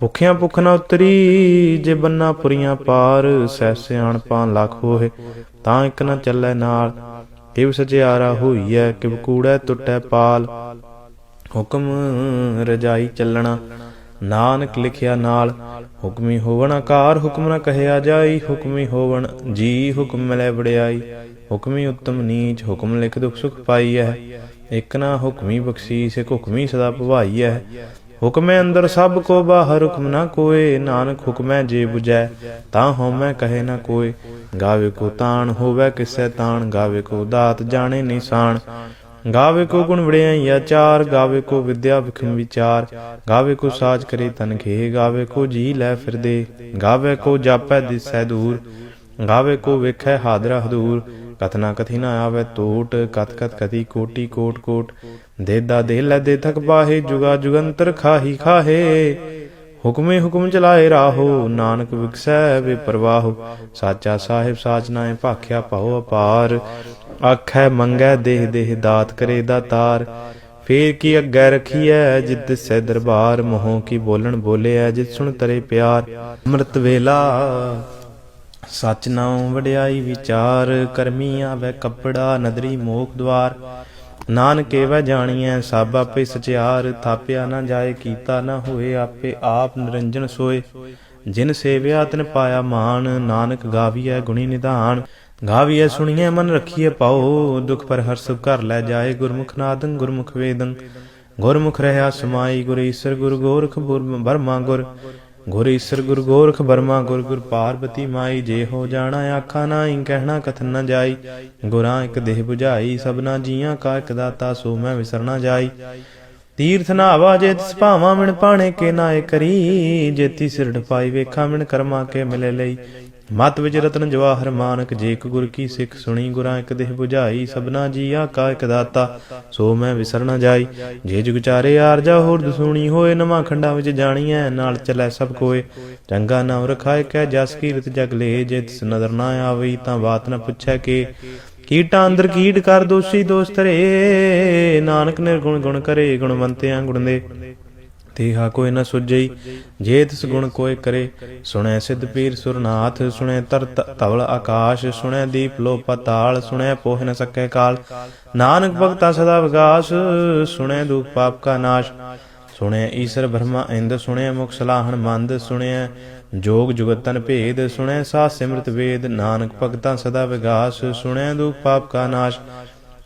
ਭੁਖਿਆਂ ਭੁਖ ਨ ਉਤਰੀ, ਜੇ ਬੰਨਾ ਪੁਰੀਆਂ ਪਾਰ, ਸਹਿ ਸਿਆਣਪਾਂ ਲੱਖ ਹੋਏ, ਤਾਂ ਇੱਕ ਨ ਚੱਲੈ ਨਾਲ। ਕਿਵ ਸਚਿਆਰਾ ਹੋਈਐ, ਕਿਵ ਕੂੜੈ ਟੁੱਟੈ ਪਾਲ। ਹੁਕਮ ਰਜਾਈ ਚੱਲਣਾ, ਨਾਨਕ ਲਿਖਿਆ ਨਾਲ। ਹੁਕਮੀ ਹੋਵਣ ਆਕਾਰ, ਹੁਕਮ ਨਾ ਕਹਿਆ ਜਾਈ। ਹੁਕਮੀ ਹੋਵਣ ਜੀ, ਹੁਕਮ ਮਿਲੈ ਵਡਿਆਈ। ਹੁਕਮੀ ਉਤਮ ਨੀਚ, ਹੁਕਮ ਲਿਖ ਦੁਖ ਸੁਖ ਪਾਈਐ। ਇਕ ਨਾ ਹੁਕਮੀ ਬਖਸ਼ੀਸ, ਇਕ ਹੁਕਮੀ ਸਦਾ ਭਵਾਈਐ। ਹੁਕਮੇ ਅੰਦਰ ਸਭ ਕੋ ਬਾਹਰ ਹੁਕਮ ਨਾ ਕੋਏ, ਨਾਨਕ ਹੁਕਮੈ ਜੇ 부ਜੈ ਤਾਂ ਹਉਮੈ ਕਹੇ ਨਾ ਕੋਏ। ਗਾਵੇ ਕੋ ਤਾਣ ਹੋਵੇ ਕਿਸੈ ਤਾਣ, ਗਾਵੇ ਕੋ ਦਾਤ ਜਾਣੇ ਨਿਸ਼ਾਨ। ਗਾਵੇ ਕੋ ਗੁਣ ਵੜਿਆਈ ਆਚਾਰ ਗਾਵੇ ਕੋ ਵਿਦਿਆ ਵਿਖਮ ਵਿਚਾਰ। ਗਾਵੇ ਕੋ ਸਾਜ ਕਰੇ ਤਨ ਖੇ ਗਾਵੇ ਕੋ ਜੀ ਲੈ ਫਿਰਦੇ। ਗਾਵੇ ਕੋ ਜਾਪੈ ਦਿਸੈ ਦੂਰ। ਗਾਵੇ ਕੋ ਵੇਖੈ ਹਾਦਰਾ ਹਦੂਰ। ਕਥਨਾ ਕਥੀ ਨਾ ਆਵੇ ਟੋਟ ਕਤ ਕਤ ਕਤੀ ਕੋਟੀ ਕੋਟ ਕੋਟ। ਦੇਦਾ ਦੇ ਲੈ ਦੇ ਥਕ ਪਾਹੇ ਜੁਗਾ ਜੁਗੰਤਰ ਖਾਹੀ ਖਾਹੇ। ਹੁਕਮੇ ਹੁਕਮ ਚਲਾਏ ਰਾਹੋ, ਨਾਨਕ ਵਿਕਸੈ ਵੇ ਪ੍ਰਵਾਹੋ ਸਾਚਾ ਸਾਹਿਬ ਸਾਚ ਨਾਏ ਭਾਖਿਆ ਪਾਉ ਅਪਾਰ। ਆਖੈ ਮੰਗੈ ਦੇਹ ਦੇਹ ਦਾਤ ਕਰੇ ਦਾਤਾਰ ਫੇਰ ਕੀ ਅੱਗੇ ਰਖੀਐ ਜਿਤ ਸੈ ਦਰਬਾਰ। ਮੋਹ ਕੀ ਬੋਲਣ ਬੋਲਿਐ ਜਿਤ ਸੁਣ ਤਰੇ ਪਿਆਰ। ਅੰਮ੍ਰਿਤ ਵੇਲਾ, ਸਚ ਨਾਉ ਵਡਿਆਈ ਵਿਚਾਰ। ਕਰਮੀ ਆਵੇ ਕੱਪੜਾ, ਨਦਰੀ ਮੋਖ ਦਵਾਰ। ਨਾਨਕ ਜਾਣੀਐ, ਸਭ ਆਪੇ ਸਚਿਆਰ, ਥਾਪਿਆ ਨਾ ਜਾਏ, ਕੀਤਾ ਨਾ ਹੋਏ, ਆਪੇ ਆਪ ਨਿਰੰਜਨ ਸੋਏ। ਜਿਨ ਸੇਵਿਆ, ਤਿਨ ਪਾਇਆ ਮਾਨ ਨਾਨਕ ਗਾਵੀਐ ਗੁਣੀ ਨਿਧਾਨ। ਗਾਵੀਐ, ਸੁਣੀਐ, ਮਨ ਰਖੀਐ ਪਾਓ ਦੁਖ ਪਰ ਹਰ ਸੁਖ ਘਰ ਲੈ ਜਾਏ, ਗੁਰਮੁਖ ਨਾਦੰ, ਗੁਰਮੁਖ ਵੇਦੰ। ਗੁਰਮੁਖ ਰਹਾ ਸਮਾਈ ਗੁਰ ਈਸਰ, ਗੁਰ ਗੋਰਖ ਬੁਰ- ਬਰਮਾ ਗੁਰ। ਗੁਰ ਈਸਰ, ਗੁਰ ਗੋਰਖ ਬਰਮਾ ਗੁਰ ਗੁਰ ਪਾਰਬਤੀ ਮਾਈ, ਜੇ ਹੋ ਜਾਣਾ ਆਖਾ ਨਾਹੀ, ਕਹਿਣਾ ਕਥਨ ਨ ਜਾਈ। ਗੁਰਾਂ ਇੱਕ ਦੇਹ 부ਝਾਈ ਸਭਨਾ ਜੀਆਂ ਕਾ ਇੱਕ ਦਾਤਾ, ਸੋ ਮੈਂ ਵਿਸਰਨਾ ਜਾਈ। ਤੀਰਥ ਨਾਵਾ ਜੇ ਤਿਸ ਭਾਵਾਂ, ਮਿਣ ਪਾਣੇ ਕੇ ਨਾਏ ਕਰੀ। ਜੇਤੀ ਸਿਰੜ ਪਾਈ ਵੇਖਾਂ, ਮਿਣ ਕਰਮਾ ਕੇ ਮਿਲੇ ਲਈ। ਮਤ ਵਿਚ ਰਤਨ ਜਵਾਹਰ ਮਾਨਕ, ਜੇ ਗੁਰ ਕੀ ਸਿੱਖ ਸੁਣੀ, ਗੁਰਾਂ ਇੱਕ ਦੇਹ 부ਝਾਈ ਸਭਨਾ ਜੀਆ ਕਾ ਇੱਕ ਦਾਤਾ, ਸੋ ਮੈਂ ਵਿਸਰ ਨ ਜਾਈ। ਜੇ ਜੁਗ ਚਾਰੇ ਆਰਜਾ ਹੋਰ ਦਸੂਣੀ ਹੋਏ, ਨਵਾਂ ਖੰਡਾਂ ਵਿੱਚ ਜਾਣੀਐ, ਨਾਲ ਚਲੈ ਸਭ ਕੋਏ। ਚੰਗਾ ਨਾਮ ਰਖਾਇ ਕੈ ਜਸ ਕੀਰਤ ਜਗ ਲੇ, ਜੇ ਤਿਸ ਨਦਰ ਨਾ ਆਵਈ ਤਾਂ ਬਾਤ ਨਾ ਪੁੱਛੈ ਕੇ। ਕੀਟਾਂ ਅੰਦਰ ਕੀਟ ਕਰ ਦੋਸ਼ੀ ਦੋਸਤ ਰੇ, ਨਾਨਕ ਨਿਰਗੁਣ ਗੁਣ ਕਰੇ ਗੁਣਵੰਤਿਆਂ ਗੁਣ ਦੇ। ਤੇਹਾ ਕੋਈ ਨ ਸੁਝਈ, ਜੇ ਤਿਸ ਗੁਣ ਕੋਈ ਕਰੇ, ਸੁਣੈ ਸਿੱਧ ਪੀਰ ਸੁਰਨਾਥ, ਸੁਣੈ ਤਰਤ ਧਵਲ ਆਕਾਸ਼, ਸੁਣੈ ਦੀਪ ਲੋ ਪਤਾਲ ਸੁਣੈ ਪੋਹ ਨ ਸਕੈ ਕਾਲ। ਨਾਨਕ ਭਗਤਾ ਸਦਾ ਵਿਗਾਸ, ਸੁਣੈ ਦੁਖ ਪਾਪ ਕਾ ਨਾਸ਼। ਸੁਣਿਆ ਈਸ਼ਰ ਬ੍ਰਹਮਾ ਇੰਦ ਸੁਣਿਆ ਮੁਖ ਸਲਾਹਣ ਮੰਦ ਸੁਣਿਆ ਜੋਗ ਜੁਗਤਨ ਭੇਦ ਸੁਣਿਆ ਸਾ ਸਿਮਰਤ ਵੇਦ। ਨਾਨਕ ਭਗਤਾਂ ਸਦਾ ਵਿਗਾਸ ਸੁਣਿਆ ਦੁਖ ਪਾਪ ਕਾ ਨਾਸ਼।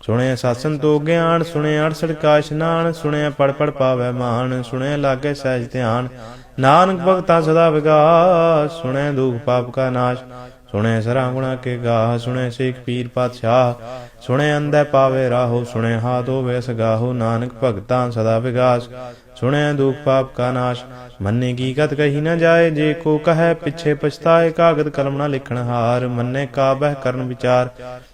ਸੁਣਿਆ ਸਾਸਨ ਤੋ ਗਿਆਨ, ਸੁਣਿਆ ਅੜਸੜ ਕਾ ਇਸ਼ਨਾਨ ਸੁਣਿਆ ਪੜ ਪੜ ਪਾਵੈ ਮਾਨ, ਸੁਣਿਆ ਲਾਗੇ ਸਹਿਜ ਧਿਆਨ। ਨਾਨਕ ਭਗਤਾਂ ਸਦਾ ਵਿਗਾਸ, ਸੁਣਿਆ ਦੁਖ ਪਾਪ ਕਾ ਨਾਸ਼। ਸੁਣਿਆ ਸਰਾ ਗੁਣਾ ਕੇ ਗਾਹ, ਸੁਣਿਆ ਸੇਖ ਪੀਰ ਪਾਤਸ਼ਾਹ। ਸੁਣਿਆ ਅੰਧੈ ਪਾਵੇ ਰਾਹੋ, ਸੁਣਿਆ ਹਾਥ ਹੋਵੇ ਸਗਾਹੋ, ਨਾਨਕ ਭਗਤਾਂ ਸਦਾ ਵਿਗਾਸ। ਸੁਣਿਆ ਦੁਖ ਪਾਪ ਕਾ ਨਾਸ਼, ਮੰਨੇ ਕੀ ਕਤ ਕਹੀ ਨਾ ਜਾਏ, ਜੇ ਕੋ ਕਹੈ ਪਿਛੇ ਪਛਤਾਏ, ਕਾਗਦ ਕਲਮ ਨਾ ਲਿਖਣ ਹਾਰ। ਮੰਨੇ ਕਾ ਬਹਿ ਕਰਨ ਵਿਚਾਰ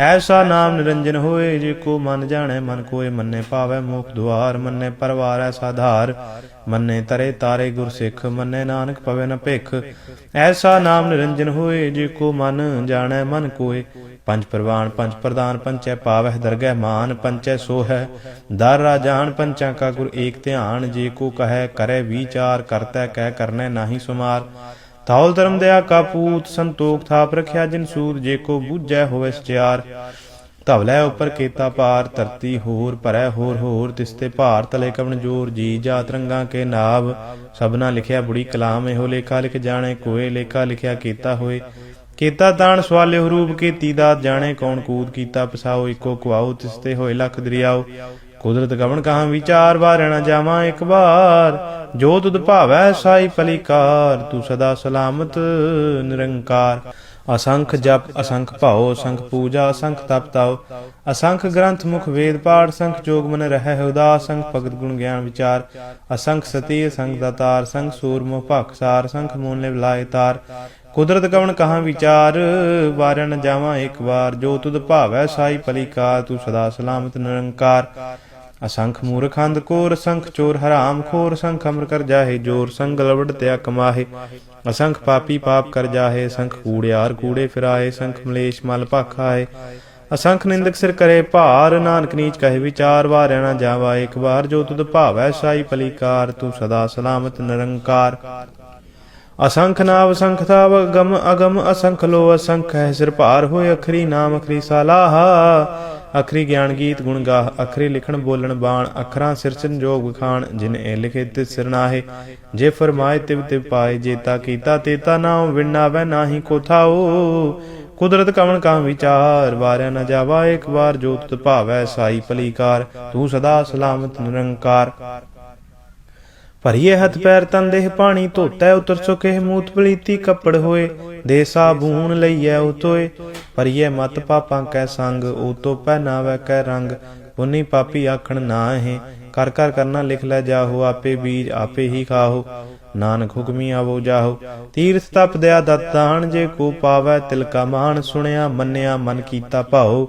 ਐਸਾ ਨਾਮ ਨਿਰੰਜਨ ਹੋਏ ਜੇ ਕੋ ਮਨ ਜਾਣੈ, ਮਨ ਕੋਏ ਮੰਨੇ ਪਾਵੈ ਮੁਖ ਦੁਆਰ, ਮੰਨੇ ਪਰਵਾਰ ਐਸਾ ਧਾਰ ਮੰਨੇ ਤਰੇ ਤਾਰੇ ਗੁਰ ਸਿੱਖ, ਮੰਨੇ ਨਾਨਕ ਪਵੇ ਨ ਭਿਖ। ਐਸਾ ਨਾਮ ਨਿਰੰਜਨ ਹੋਏ ਜੇ ਕੋ ਮਨ ਜਾਣੈ, ਮਨ ਕੋਏ ਪੰਜ ਪ੍ਰਵਾਨ, ਪੰਜ ਪ੍ਰਦਾਨ ਪੰਚੈ ਪਾਵਹਿ, ਦਰਗਹਿ ਮਾਨ ਪੰਚੈ ਸੋਹੈ ਦਰ ਰਾਜਾਨ ਪੰਚਾਂ ਕਾ ਗੁਰ ਏਕ ਧਿਆਨ, ਜੇ ਕੋ ਕਹੈ ਕਰੈ ਵਿਚਾਰ, ਕਰਤੈ ਕਹਿ ਕਰਨੈ ਨਾਹੀ ਸੁਮਾਰ। ਤੌਲ ਧਰਮ ਦਇਆ ਕਾ ਪੂਤ ਸੰਤੋਖ ਥਾਪ ਰਖਿਆ ਜਿਨ ਸੂਰ, ਜੇ ਕੋ ਬੂਝੈ ਹੋਵੇ ਸਚਿਆਰ ਧਵਲੇ ਉਪਰ ਕੀਤਾ ਭਾਰ, ਧਰਤੀ ਹੋਰ ਭਰੈ ਹੋਰ ਹੋਰ ਤਿਸਤੇ ਭਾਰ ਤਲੇ ਕਵਣ ਜੋਰ, ਜੀ ਜਾਤ ਰੰਗਾਂ ਕੇ ਨਾਭ ਸਭਨਾ ਲਿਖਿਆ ਬੁੜੀ ਕਲਾਮ, ਇਹੋ ਲੇਖਾ ਲਿਖ ਜਾਣੇ, ਕੋਏ ਲੇਖਾ ਲਿਖਿਆ ਕੀਤਾ ਹੋਏ। ਕੀਤਾ ਤਾਣ ਸਵਾਲਿਓ ਰੂਪ ਕੀਤੀ ਦਾ ਜਾਣੇ ਕੌਣ ਕੂਦ ਕੀਤਾ ਪਸਾਓ, ਇੱਕੋ ਕੁਆਉ ਤਿਸਤੇ ਹੋਏ ਲਖ ਦਰਿਆਓ ਕੁਦਰਤ ਗਵਣ ਕਹਾਂ ਵਿਚਾਰ ਵਾਰਿਆ ਨਾ ਜਾਵਾਂ ਇੱਕ ਵਾਰ। ਜੋ ਤੁਧ ਭਾਵੈ ਸਾਈ ਪਲੀਕਾਰ, ਤੂੰ ਸਦਾ ਸਲਾਮਤ, ਨਿਰੰਕਾਰ। ਅਸੰਖ ਜਪ, ਅਸੰਖ ਭਾਉ, ਅਸੰਖ ਪੂਜਾ, ਅਸੰਖ ਤਪ ਤਾਉ। ਅਸੰਖ ਗ੍ਰੰਥ ਮੁਖ ਵੇਦ ਪਾਠ ਸੰਖ ਜੋਗ ਮਨ ਰਹਿ ਉਦਾਸ ਸੰਖ ਭਗਤ ਗੁਣ ਗਿਆਨ ਵਿਚਾਰ। ਅਸੰਖ ਸਤੀ, ਅਸੰਖ ਦਾਤਾਰ ਸੰਖ ਸੂਰ ਮੋਹ ਭਖ ਸਾਰ ਸੰਖ ਮੂਲ ਨੇ ਲਾਏ ਤਾਰ। ਕੁਦਰਤ ਕਵਣ ਕਹਾਂ ਵਿਚਾਰ, ਵਾਰਿਆ ਜਾਵਾਂ ਇੱਕ ਵਾਰ। ਜੋ ਤੁਧ ਭਾਵੈ ਸਾਈ ਪਲੀਕਾਰ, ਤੂੰ ਸਦਾ ਸਲਾਮਤ, ਨਿਰੰਕਾਰ। ਅਸੰਖ ਮੂਰਖ ਅੰਧ ਕੋਰ, ਸੰਖ ਚੋਰ ਹਰਾਮ ਖੋਰ, ਸੰਖ ਅਮਰ ਕਰ ਜਾਹੇ ਜੋਰ, ਸੰਗ ਲਵੜ ਤਿਆ ਕਮਾਹੇ ਅਸੰਖ ਪਾਪੀ ਪਾਪ ਕਰ ਜਾਹੇ, ਸੰਖ ਕੂੜਿਆਰ ਕੂੜੇ ਫਿਰਾਏ ਸੰਖ ਮਲੇਸ਼ ਮਲ ਭਾਖਾਏ ਅਸੰਖ ਨਿੰਦਕ ਸਿਰ ਕਰੇ ਭਾਰ, ਨਾਨਕ ਨੀਚ ਕਹੇ ਵਿਚਾਰ, ਵਾਰਿਆ ਨਾ ਜਾਵਾ ਇੱਕ ਵਾਰ, ਜੋ ਤੁਧ ਭਾਵੈ ਸਾਈ ਪਲੀਕਾਰ ਤੂੰ ਸਦਾ ਸਲਾਮਤ ਨਿਰੰਕਾਰ। ਅਸੰਖ ਨਾਵ ਸੰਖ ਥਾਵ ਗਮ ਅਗਮ ਅਸੰਖ ਲੋ ਅਸੰਖ, ਹੈ ਸਿਰ ਭਾਰ ਹੋਏ ਅਖਰੀ ਨਾਮ ਅਖਰੀ ਸਲਾਹ। ਅਖਰੀ ਗਿਆਨ ਗੀਤ ਗੁਣ ਗਾਹ, ਅਖਰੀ ਲਿਖਣ ਬੋਲਣ ਬਾਣ, ਅਖਰਾਂ ਸਿਰ ਸੰਜੋਗ ਵਿਖਾਣ ਜਿਨ ਇਹ ਲਿਖੇ ਤਿਸ ਸਿਰ ਜੇ ਫਰਮਾਏ ਤਿਵ ਤਿ ਪਾਏ ਜੇਤਾ ਕੀਤਾ ਤੇਤਾ ਨਾਉ, ਵਿਣਾ ਵੈ ਨਾਹੀ ਕੋ ਥਾਉ। ਕੁਦਰਤ ਕਵਣ ਕਾ ਵਿਚਾਰ, ਵਾਰਿਆ ਨਾ ਜਾਵਾ, ਇੱਕ ਵਾਰ ਜੋ ਭਾਵੈ ਸਾਈ ਭਲੀਕਾਰ। ਤੂੰ ਸਦਾ ਸਲਾਮਤ ਨਿਰੰਕਾਰ। ਭਰੀਏ ਹੱਥ ਪੈਰ ਤਨ ਦੇਹ ਪਾਣੀ ਧੋਤੈ, ਉਤਰ ਸੁਕੇ ਮੂਤ ਪਲੀਤੀ ਕੱਪੜ ਹੋਏ, ਦੇ ਸਾਬੂਨ ਲਈਐ ਉਤੋਏ। ਭਰੀਏ ਮਤ ਪਾਪਾਂ ਕੈ ਸੰਗ ਉਤੋ ਪਹਿਨਾਵੈ ਕੈ ਰੰਗ। ਪੁੰਨੀ ਪਾਪੀ ਆਖਣ ਨਾਹੇ ਕਰ ਕਰ ਕਰਨਾ ਲਿਖ ਲੈ ਜਾਹੋ, ਆਪੇ ਬੀਜ ਆਪੇ ਹੀ ਖਾਹੋ। ਨਾਨਕ ਹੁਕਮੀ ਆਵੋ ਜਾਹੋ, ਤੀਰਥ ਤਪ ਦਿਆ ਦਤਾਨ ਜੇ ਕੋ ਪਾਵੈ ਤਿਲ ਕਾ ਮਾਨ ਸੁਣਿਆ, ਮੰਨਿਆ, ਮਨ ਕੀਤਾ ਭਾਉ।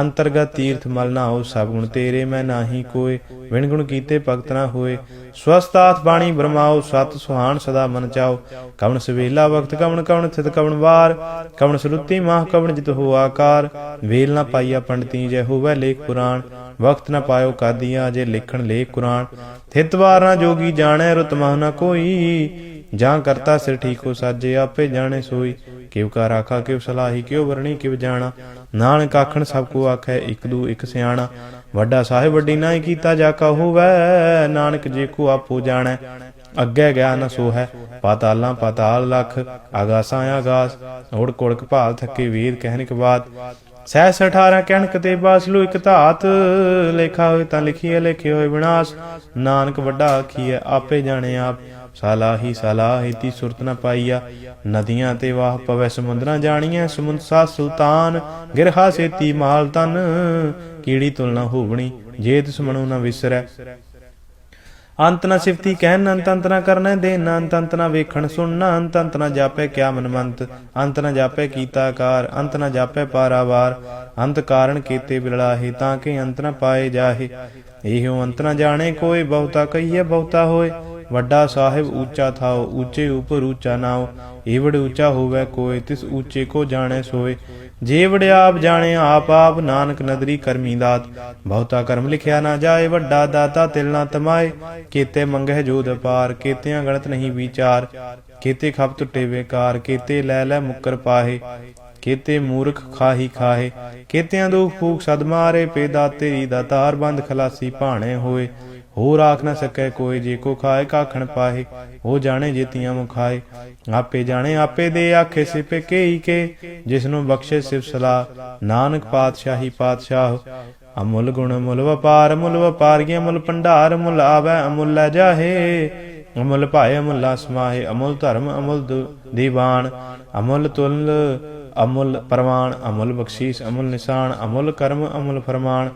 ਅੰਤਰਗਤ ਤੀਰਥ ਮਲ ਨਾਉ ਸਭ ਗੁਣ ਤੇਰੇ, ਮੈਂ ਨਾਹੀ ਕੋਏ। ਵਿਣ ਗੁਣ ਕੀਤੇ ਭਗਤ ਨਾ ਹੋਏ। ਸਵਸਤਾਤ ਬਾਣੀ ਬ੍ਰਹਮਾਉ ਸਤ ਸੁਹਾਣ ਸਦਾ ਮਨ ਚਾਓ। ਕਵਣ ਸਵੇਲਾ ਵਕਤ, ਕਵਣ ਕਵਣ ਥਿਤ, ਕਵਣ ਵਾਰ। ਕਵਣ ਸਰੁੱਤੀ ਮਾਹ, ਕਵਣ ਜਿਤ ਹੋ ਆਕਾਰ। ਵੇਲ ਨਾ ਪਾਈਆ ਪੰਡਤੀ ਜੈ ਹੋਵੇ ਲੇਖ ਪੁਰਾਣ। ਵਕਤ ਨਾ ਪਾਇਓ ਕਾਦੀਆਂ ਜੇ ਲਿਖਣ ਲੇਖ ਕੁਰਾਨ। ਥਿਤ ਨਾ ਜੋਗੀ ਜਾਣੈ ਰੁਤ ਮਹ ਕੋਈ। ਜਾਂ ਕਰਤਾ ਸਿਰ ਠੀਕ ਸਾਜੇ, ਆਪੇ ਜਾਣੇ ਸੋਈ। ਕਿਵ ਕਾ ਰਾਖਾ ਕਿਵ ਸਲਾਹੀ, ਕਿਉ ਵਰਣੀ ਕਿਵ ਜਾਣਾ। ਨਾਨਕ ਆਖਣ ਸਭ ਕੋ ਆਖੈ, ਇਕ ਦੂ, ਇਕ ਸਿਆਣਾ। ਵੱਡਾ ਸਾਹਿਬ ਵੱਡੀ ਨਾਹੀ ਕੀਤਾ ਜਾ ਕਾ ਹੋਵੈ। ਨਾਨਕ ਜੇ ਕੋ ਆਪੋ ਜਾਣੈ, ਅੱਗੇ ਗਿਆ ਨਾ ਸੋ ਹੈ ਪਾਤਾਲਾਂ ਪਾਤਾਲ ਲਖ, ਆਗਾਸਾਂ ਆਗਾਸ। ਓੜ ਕੋੜਕ ਭਾਲ ਥੱਕੇ ਵੀਰ ਕਹਿਣਿਕ ਬਾਤ। ਸਹਿਸ 18 ਕਹਿਣਕ ਤੇ ਬਾਸਲੂ ਇਕ ਧਾਤ। ਲੇਖਾ ਹੋਏ ਤਾਂ ਲਿਖੀਏ ਲਿਖੇ ਹੋਏ ਵਿਨਾਸ਼ ਨਾਨਕ ਵੱਡਾ ਆਖੀਐ, ਆਪੇ ਜਾਣੇ ਆਪ। ਸਾਲਾਹੀ, ਸਲਾਹੀ ਤੀ ਸੁਰਤ ਨ ਪਾਈਆ। ਨਦੀਆਂ ਤੇ ਵਾਹ ਪਵੈ, ਸਮੁੰਦਰਾਂ ਜਾਣੀਐ। ਸਮੁੰਦ ਸਾ ਸੁਲਤਾਨ, ਗਿਰਹਾ ਸੇਤੀ ਮਾਲ ਤਨ ਕੀੜੀ ਤੁਲਨਾ ਹੋਵਣੀ ਜੇ ਤਿਸ ਮਨੋ ਨ ਵਿਸਰੈ। ਅੰਤ ਨ ਸਿਫਤੀ ਕਹਿਨ ਅੰਤ ਅੰਤ ਨ ਕਰਨੈ ਦੇ ਅੰਤ ਅੰਤ ਨ ਵੇਖਣ ਸੁਣਨਾ ਅੰਤ ਅੰਤ ਨ ਜਾਪੈ ਕਿਆ ਮਨਮੰਤ, ਅੰਤ ਨ ਜਾਪੈ ਕੀਤਾ ਆਕਾਰ, ਅੰਤ ਨ ਜਾਪੈ ਪਾਰਾਵਾਰ, ਅੰਤ ਕਾਰਨ ਕੀਤੇ ਬਿਲਾਹੇ ਤਾਂ ਕਿ ਅੰਤ ਨਾ ਪਾਏ ਜਾਹੇ। ਇਹੋ ਅੰਤ ਨਾ ਜਾਣੇ ਕੋਈ ਬਹੁਤਾ ਕਹੀਏ ਬਹੁਤਾ ਹੋਏ। ਵੱਡਾ ਸਾਹਿਬ ਉੱਚਾ ਥਾਓ ਉੱਚੇ ਉਪਰ ਉੱਚਾ ਨਾਓ ਏਵੜ ਉੱਚਾ ਹੋਵੇ ਕੋਈ ਤਿਸ ਉੱਚੇ ਕੋ ਜਾਣੇ ਸੋਏ। ਜੇ ਵੜਿਆਪ ਜਾਣੇ, ਆਪ ਆਪ ਨਾਨਕ ਨਦਰੀ ਕਰਮੀ ਦਾਤ। ਬਹੁਤਾ ਕਰਮ ਲਿਖਿਆ ਨਾ ਜਾਏ, ਵੱਡਾ ਦਾਤਾ ਤਿਲ ਨਾ ਤਮਾਏ। ਕੀਤੇ ਮੰਗਹਿ ਜੋਦ ਪਾਰ ਕੀਤਿਆਂ ਗਣਤ ਨਹੀਂ ਵਿਚਾਰ। ਕੀਤੇ ਖਪ ਟੁੱਟੇ ਵੇਕਾਰ ਕੀਤੇ ਲੈ ਲੈ ਮੁੱਕਰ ਪਾਹੇ। ਕੀਤੇ ਮੂਰਖ ਖਾਹੀ ਖਾਹੇ। ਕੀਤਿਆਂ ਦੁਖ ਫੂਕ ਸਦ ਪੇ ਪੇਦਾ ਤੇਰੀ ਦਾ ਤਾਰ ਬੰਦ ਖਲਾਸੀ ਭਾਣੇ ਹੋਏ। ਹੋਰ ਆਖ ਨਾ ਸਕੈ ਕੋਈ ਜੇ ਕੋ ਖਾਏ ਕਾਖਣ ਪਾਹੇ, ਉਹ ਜਾਣੇ ਜੀਤੀਆਂ ਮੁਖਾਏ ਆਪੇ ਜਾਣੇ, ਆਪੇ ਦੇ ਆਖੇ ਸਿਪੇ ਕੇਈ ਕੇ ਜਿਸ ਨੂੰ ਬਖਸ਼ੇ ਸਿਫ ਸਲਾ ਨਾਨਕ ਪਾਤਸ਼ਾਹੀ ਪਾਤਸ਼ਾਹ, ਅਮੁੱਲ ਗੁਣ ਮੁੱਲ ਵਪਾਰ, ਮੁੱਲ ਵਪਾਰੀਆਂ ਮੁੱਲ ਭੰਡਾਰ, ਮੁੱਲ ਆਵੈ, ਅਮੁੱਲ ਲੈ ਜਾਹੇ। ਅਮੁੱਲ ਭਾਏ, ਅਮੁੱਲ ਸਮਾਹੇ ਅਮੁੱਲ ਧਰਮ, ਅਮੁੱਲ ਦੀਵਾਨ। ਅਮੁੱਲ ਤੁਲ, ਅਮੁੱਲ ਪ੍ਰਮਾਣ ਅਮੁੱਲ ਬਖਸ਼ੀਸ਼, ਅਮੁੱਲ ਨਿਸ਼ਾਨ, ਅਮੁੱਲ ਕਰਮ, ਅਮੁੱਲ ਫਰਮਾਨ।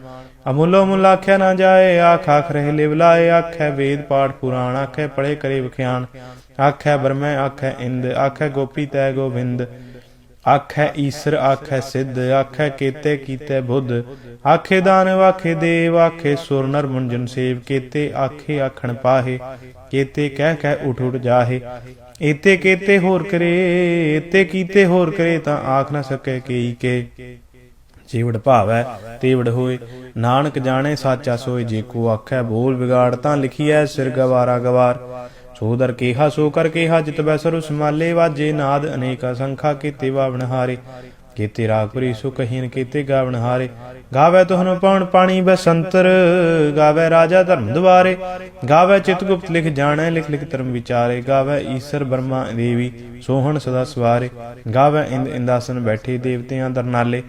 ਅਮੁੱਲੋ ਮੁੱਲ ਆਖਿਆ ਨਾ ਜਾਏ, ਆਖ ਆਖ ਰਹੇ ਲਿਵ ਲਾਏ, ਆਖੈ ਵੇਦ ਪਾਠ ਪੁਰਾਣ, ਆਖੈ ਪੜੇ ਕਰੇ ਵਿਖਿਆਨ। ਆਖੈ ਬਰਮੈ ਆਖੈ ਇੰਦ, ਆਖੈ ਗੋਪੀ ਤੈ ਗੋਬਿੰਦ ਆਖੈ ਈਸਰ, ਆਖੈ ਸਿੱਧ, ਆਖੈ ਕੀਤੇ ਕੀਤੇ ਬੁੱਧ। ਆਖੇ ਦਾਨਵ ਆਖੇ ਦੇਵ, ਆਖੇ ਸੁਰ ਨਰ ਮੁੰਜਨ ਸੇਵ, ਕੀਤੇ ਆਖੇ ਆਖਣ ਪਾਹੇ, ਕੀਤੇ ਕਹਿ ਕਹਿ ਉਠ ਉਠ ਜਾਹੇ। ਏਤੇ ਕੀਤੇ ਹੋਰ ਕਰੇ, ਏਤੇ ਕੀਤੇ ਹੋਰ ਕਰੇ ਤਾਂ ਆਖ ਨਾ ਸਕੇ ਕਈ ਕੇ। ਜੀਵੜ ਭਾਵੈ, ਤੇਵੜ ਹੋਏ। ਨਾਨਕ ਜਾਣੇ, ਸਾਚਾ ਸੋਏ, ਜੇ ਕੋ ਆਖੈ ਬੋਲ ਵਿਗਾੜ, ਤਾਂ ਲਿਖੀਐ ਸਿਰ ਗਵਾਰਾ ਗਵਾਰ। ਸੋਦਰ ਕੇਹਾ, ਸੋ ਕਰ ਕੇਹਾ, ਜਿਤ ਬੈ ਸਰੁ ਸਮਾਲੇ ਵਾਜੇ। ਨਾਦ ਅਨੇਕ ਅਸੰਖਾ ਕੀਤੇ ਵਾਵਣ ਹਾਰੇ। ਕੀਤੇ ਰਾਗ ਸੁਖਹੀਨ ਕੀਤੇ ਗਾਵਣ ਹਾਰੇ। ਗਾਵੇ ਤੋਹਨ ਪਉਣ ਪਾਣੀ ਬਸੰਤਰ, ਗਾਵੇ ਰਾਜਾ ਧਰਮ ਦੁਆਰੇ। ਗਾਵੇ ਚਿਤਗੁਪਤ ਲਿਖ ਜਾਣੈ, ਲਿਖ ਲਿਖ ਧਰਮ ਵਿਚਾਰੇ। ਗਾਵੇ ਈਸ਼ਰ ਬਰਮਾ ਦੇਵੀ, ਸੋਹਣ ਸਦਾ ਸਵਾਰੇ। ਗਾਵੇ ਇੰਦ ਇੰਦਾਸਨ ਬੈਠੇ ਦੇਵਤਿਆਂ ਦਰਨਾਲੇ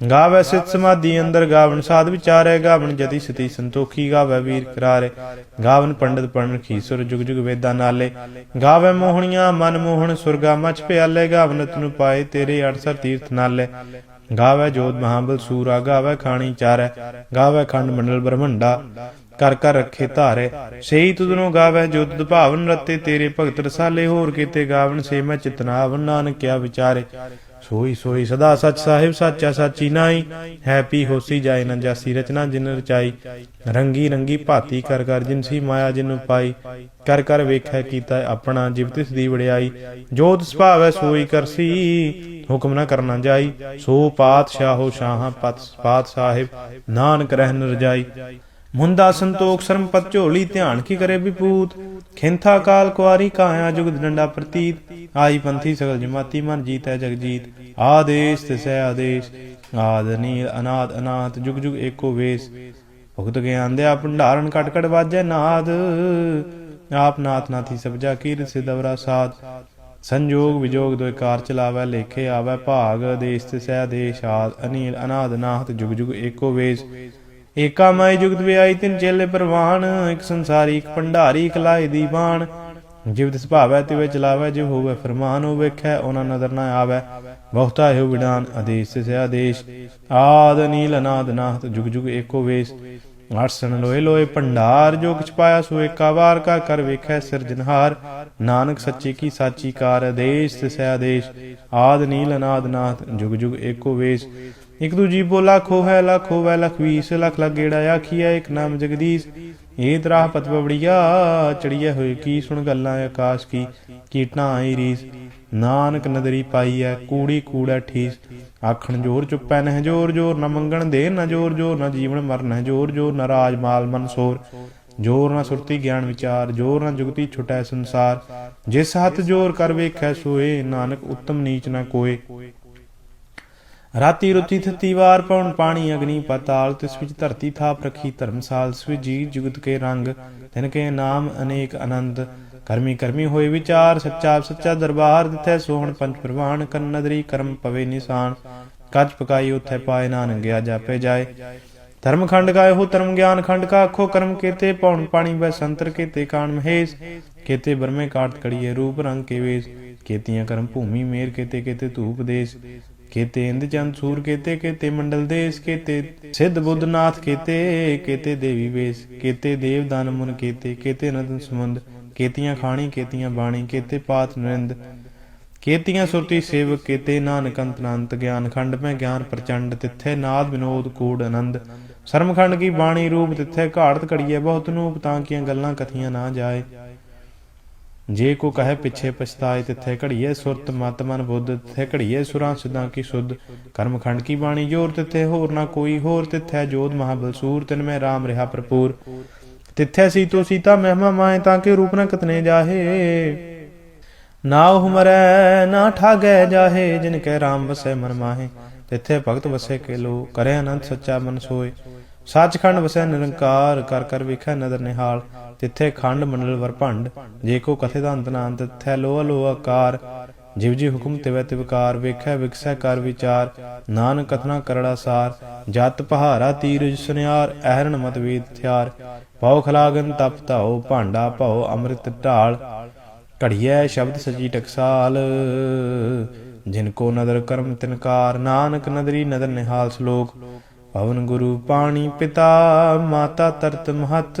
ਗਾਵੇ ਸਿਤ ਸਮਾਧੀ, ਅੰਦਰ ਗਾਵਨ ਸਾਧ ਵਿਚਾਰੇ ਗਾਵਨ ਜਤੀ ਸਤੀ ਸੰਤੋਖੀ, ਗਾਵੇ ਵੀਰ ਕਰਾਰੇ। ਗਾਵਨ ਪੰਡਤ ਪੜਨ ਰਖੀ ਜੁਗ ਜੁਗ ਵੇਦਾਂ ਨਾਲੇ। ਗਾਵੇ ਮੋਹਣੀਆਂ, ਮਨ ਮੋਹਣ, ਸੁਰਗਾ ਮਚ ਪਿਆਲੇ, ਗਾਵਨ ਤਨੂੰ ਪਾਏ ਤੇਰੇ ਅੜਸਰ ਤੀਰਥ ਨਾਲੇ। ਗਾਵੇ ਜੋਤ ਮਹਾਬਲ ਸੂਰਾ, ਗਾਵੇ ਖਾਣੀ ਚਾਰੈ। ਗਾਵੇ ਖੰਡ ਮੰਡਲ ਬ੍ਰਹਮੰਡਾ, ਕਰ ਕਰ ਰੱਖੇ ਧਾਰੇ। ਸਹੀ ਤੁਧਨੋਂ ਗਾਵੇ ਜੋ ਤੁਧ ਭਾਵਨ ਰਤੇ, ਤੇਰੇ ਭਗਤ ਰਸਾਲੇ ਹੋਰ ਕੀਤੇ ਗਾਵਨ ਸੇ ਮੈਂ ਚਿਤਨਾਵਨ ਨਾਨਕ ਵਿਚਾਰੇ। ਸੋਈ ਸੋਈ ਸਦਾ ਸੱਚ ਸਾਹਿਬ ਸਾਚਾ ਸਾਚੀ ਨਾਈ ਹੈਪੀ ਹੋਸੀ ਜਾਏ ਨਾ ਜਾਸੀ ਰਚਨਾ ਜਿਨ ਰਚਾਈ। ਰੰਗੀ ਰੰਗੀ ਭਾਤੀ ਕਰ ਕਰ ਜਿਨ ਸੀ ਮਾਇਆ ਜਿਨ ਪਾਈ, ਕਰ ਕਰ ਵੇਖੈ ਕੀਤਾ ਆਪਣਾ ਜਿਵ ਤਿਸ ਦੀ ਵਡਿਆਈ। ਜੋਤ ਸੁਭਾਵੈ ਸੋਈ ਕਰਸੀ, ਹੁਕਮ ਨਾ ਕਰਨਾ ਜਾਈ। ਸੋ ਪਾਤਸ਼ਾਹੋ ਸ਼ਾਹਾਂ ਪਤ ਪਾਤ ਸਾਹਿਬ, ਨਾਨਕ ਰਹਿਨ ਰਜਾਈ ਮੁੰਦਾ ਸੰਤੋਖ ਸ਼ਰਮ ਪਤ ਝੋਲੀ ਧਿਆਨ ਕੀ ਕਰੇ ਵਿਪੂਤ ਖਿੰਥਾ ਕਾਲ ਕੁਆਰੀ ਕਾਇਆ ਜੁਗਤ ਡੰਡਾ ਪ੍ਰਤੀਤ, ਆਈ ਪੰਥੀ ਸਗਲ ਜਮਾਤੀ ਮਨ ਜੀਤੈ ਜਗਜੀਤ, ਆਦੇਸ਼ ਤਿਸੈ ਆਦੇਸ਼, ਆਦ ਨੀਲ ਅਨਾਦ ਅਨਾਥ ਜੁਗ ਜੁਗ ਏਕੋ ਵੇਸ। ਭੁਗਤ ਗਿਆਨ ਦੇ ਭੰਡਾਰਨ ਕਟ ਕਟ ਵਾਜੈ ਨਾਦ, ਆਪ ਨਾਥ ਨਾਥੀ ਸਭ ਜਾ ਸਿਦਵਰਾ ਸਾਧ ਸੰਜੋਗ ਵਿਜੋਗ ਦੋਇ ਕਾਰ ਚਲਾਵੈ, ਲੇਖੇ ਆਵੈ ਭਾਗ, ਦੇਸ ਸਹਿ ਦੇਸ਼, ਆਦ ਅਨੀਲ, ਅਨਾਦ ਨਾਥ ਜੁਗ ਜੁਗ ਏਕੋ ਵੇਸ। ਏਕਾ ਮਾਈ ਜੁਗਤ ਵਿਆਈ ਤਿਨ ਚੇਲੇ ਪ੍ਰਵਾਨ, ਇੱਕ ਸੰਸਾਰੀ, ਇੱਕ ਭੰਡਾਰੀ, ਇੱਕ ਲਾਏ ਦੀਵਾਨ ਜਿਵ ਤਿਸ ਭਾਵੈ, ਤਿਵੇ ਚਲਾਵੈ ਜਿਵ ਹੋਵੇ ਫਰਮਾਨ ਹੋ ਵੇਖੈ, ਉਹਨਾਂ ਨਦਰ ਨਾ ਆਵੈ। ਬਹੁਤਾ ਇਹੋ ਵਿਡਾਨ, ਆਦੇਸ਼ ਤਿਸ ਆਦੇਸ਼। ਆਦ ਨੀਲ, ਅਨਾਦ ਨਾਥ ਜੁਗ ਜੁਗ ਏਕੋ ਵੇਸ। ਅਰਸਨ ਲੋਏ ਲੋਏ ਭੰਡਾਰ, ਜੋ ਕਿਛ ਪਾਇਆ ਸੋ ਏਕਾ ਵਾਰ ਕਰ ਕਰ ਵੇਖੈ ਸਿਰਜਨਹਾਰ ਨਾਨਕ ਸੱਚੇ ਕੀ ਸਾਚੀ ਕਾਰ, ਆਦੇਸ਼ ਤਿਸ ਆਦੇਸ਼। ਆਦ ਨੀਲ, ਅਨਾਦ ਨਾਥ ਜੁਗ ਜੁਗ ਏਕੋ ਵੇਸ। ਇਕ ਦੂਜੀ ਬੋਲਾ ਖੋ ਹੈ ਲੱਖ ਹੋਵੈ ਲਖ ਲਖ ਲਗੇੜਾ ਆਖੀਐ, ਇਕ ਨਾਮ ਜਗਦੀਸ਼। ਏ ਤਰਾਹ ਪਤ ਬਵੜੀਆ ਚੜੀਐ ਹੋਏ ਕੀ, ਸੁਣ ਗੱਲਾਂ ਆਕਾਸ਼ ਕੀ, ਕੀਟਾਂ ਆਈ ਰੀਸ। ਨਾਨਕ ਨਦਰੀ ਪਾਈਐ, ਕੂੜੀ ਕੂੜੈ ਠੀਸ। ਆਖਣ ਜੋਰ ਚੁੱਪੈ ਨਹਿ ਜੋਰ ਜੋਰ ਨ ਮੰਗਣ ਦੇ, ਨ ਜੋਰ ਜੋਰ ਨ ਜੀਵਨ ਮਰਨ ਹੈ ਜੋਰ ਜੋਰ ਨ ਰਾਜ ਮਾਲ ਮਨ ਸੋਰ। ਜੋਰ ਨ ਸੁਰਤੀ ਗਿਆਨ ਵਿਚਾਰ, ਜੋਰ ਨ ਜੁਗਤੀ ਛੁਟੈ ਸੰਸਾਰ। ਜਿਸ ਹੱਥ ਜੋਰ ਕਰ ਵੇਖੈ ਸੋਏ, ਨਾਨਕ ਉਤਮ ਨੀਚ ਨ ਕੋਏ। ਰਾਤੀ ਰੁਤੀ ਥਤੀ ਵਾਰ ਪਉਣ ਪਾਣੀ ਅਗਨੀ ਪਤਾਲ, ਤਿਸ ਵਿੱਚ ਧਰਤੀ ਥਾਪ ਰਖੀ ਧਰਮਸਾਲ, ਸਵਿ ਜੀ ਜੁਗਤ ਕੇ ਰੰਗ, ਤਿਨ ਕੇ ਨਾਮ ਅਨੇਕ ਆਨੰਦ। ਕਰਮੀ ਕਰਮੀ ਹੋਏ ਵਿਚਾਰ, ਸੱਚਾ ਸੱਚਾ ਦਰਬਾਰ ਦਿਥੈ ਸੋਹਣ ਪੰਜ ਪ੍ਰਵਾਨ, ਕਰਨ ਨਦਰੀ ਕਰਮ ਪਵੇ ਨਿਸ਼ਾਨ। ਕੱਚ ਪਕਾਈ ਉਥੈ ਪਾਏ ਨਾਨਕ ਗਿਆ ਜਾਪੇ ਜਾਏ। ਧਰਮ ਖੰਡ ਕਾ ਇਹੋ ਧਰਮ ਗਿਆਨ, ਖੰਡ ਕਾ ਆਖੋ ਕਰਮ ਕੀਤੇ ਪਉਣ ਪਾਣੀ ਬੈ ਸੰਤਰ ਕੀਤੇ ਕਾਣ ਮਹੇਸ਼। ਕੀਤੇ ਬਰਮੇ ਕਾਟ ਕੜੀਏ ਰੂਪ ਰੰਗ ਕੇ ਵੇਸ, ਕੀਤੀਆਂ ਕਰਮ ਭੂਮੀ ਮੇਰ, ਕੀਤੇ ਕੀਤੇ ਧੂਪ ਦੇਸ। ਕੀਤੇ ਇੰਦ ਚੰਦ ਸੂਰ ਕੀਤੇ ਕੀਤੇ ਮੰਡਲ ਦੇਸ ਕੀਤੇ ਸਿੱਧ ਬੁੱਧਨਾਥ ਕੀਤੇ ਕੀਤੇ ਦੇਵੀ ਵੇਸ ਕੀਤੇ ਦੇਵ ਦਾਨ ਮੁਨ ਕੀਤੇ ਕੀਤੇ ਨਦਨ ਸਮੁੰਦ ਕੀਤੀਆਂ ਖਾਣੀ ਕੇਤੀਆਂ ਬਾਣੀ ਕੇਤੇ ਪਾਤ ਨਰਿੰਦ ਕੇਤੀਆਂ ਸੁਰਤੀ ਸੇਵਕ ਕੀਤੇ ਨਾਨਕ ਅੰਤ ਗਿਆਨ ਖੰਡ ਮੈਂ ਗਿਆਨ ਪ੍ਰਚੰਡ ਤਿੱਥੇ ਨਾਦ ਵਿਨੋਦ ਕੂੜ ਆਨੰਦ ਸਰਮਖੰਡ ਕੀ ਬਾਣੀ ਰੂਪ ਤਿੱਥੇ ਘਾੜਤ ਘੜੀਏ ਬਹੁਤ ਨੂਪ ਤਾਂ ਕੀਆਂ ਗੱਲਾਂ ਕਥੀਆਂ ਨਾ ਜਾਏ ਜੇ ਕੋ ਕਹੇ ਪਿੱਛੇ ਪਛਤਾਏ, ਤਿੱਥੇ ਘੜੀਏ ਸੁਰਤ ਮਤ ਮਨ ਬੁੱਧ, ਤਿੱਥੇ ਘੜੀਏ ਸੁਰਾਂ ਸਿਦਾਂ ਕੀ ਸੁਧ। ਕਰਮ ਖੰਡ ਕੀ ਬਾਣੀ ਜੋਰ ਤਿੱਥੇ ਹੋਰ ਨਾ ਕੋਈ, ਹੋਰ ਤਿੱਥੇ ਜੋਧ ਮਹਾਬਲਸੂਰ ਤਿਨ ਮੈਂ RAM ਰਿਹਾ ਭਰਪੂਰ। ਤਿੱਥੇ ਸੀਤੋ ਸੀਤਾ ਮਹਿਮਾ ਮਾਏ, ਤਾਂ ਕਿ ਰੂਪ ਨ ਕਤਨੇ ਜਾਹੇ। ਨਾ ਉਹ ਨਾ ਠਾਗੈ ਜਾਹੇ, ਜਿਨ ਕੈ RAM ਵਸੈ ਮਨ ਮਾਹੇ। ਤਿੱਥੇ ਭਗਤ ਵਸੈ ਕੇ ਲੋ ਕਰੇ ਅਨੰਤ ਸੱਚਾ ਮਨ ਸੋਏ। ਸੱਚਖੰਡ ਵਸੈ ਨਿਰੰਕਾਰ, ਕਰ ਕਰ ਵੇਖੈ ਨਦਰ ਨਿਹਾਲ। ਤਿੱਥੇ ਖੰਡ ਮੰਡਲ ਵਰਭੰਡ ਜੇ ਕੋ ਕਥੇ ਦਾ ਅੰਤ ਨਾ ਅੰਤ ਤਿੱਥੈ ਲੋ ਲੋ ਆਕਾਰ ਜਿਵ ਜੀ ਹੁਕਮ ਤਿਵੈ ਤਿਵਕਾਰ ਵੇਖੈ ਵਿਕਸੈ ਕਰ ਵਿਚਾਰ। ਨਾਨਕ ਕਥਨਾ ਕਰੜਾ ਸਾਰ, ਜਤ ਪਹਾਰਾ ਤੀਰਜ ਸੁਨਿਆਰ, ਐਹਰਣ ਮਤ ਵੇਦ ਥਿਆਰ। ਪਉ ਖਲਾਗਨ ਤਪ ਧਾਉ, ਭਾਂਡਾ ਭਉ ਅੰਮ੍ਰਿਤ ਢਾਲ। ਘੜੀਐ ਸ਼ਬਦ ਸਜੀ ਟਕਸਾਲ, ਜਿਨ ਕੋ ਨਦਰ ਕਰਮ ਤਿਨਕਾਰ ਨਾਨਕ ਨਦਰੀ ਨਦਰ ਨਿਹਾਲ ਸ਼ਲੋਕ ਪਵਨ ਗੁਰੂ ਪਾਣੀ ਪਿਤਾ, ਮਾਤਾ ਤਰਤ ਮਹਤ।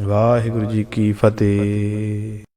ਵਾਹਿਗੁਰੂ ਜੀ ਕੀ ਫਤਿਹ।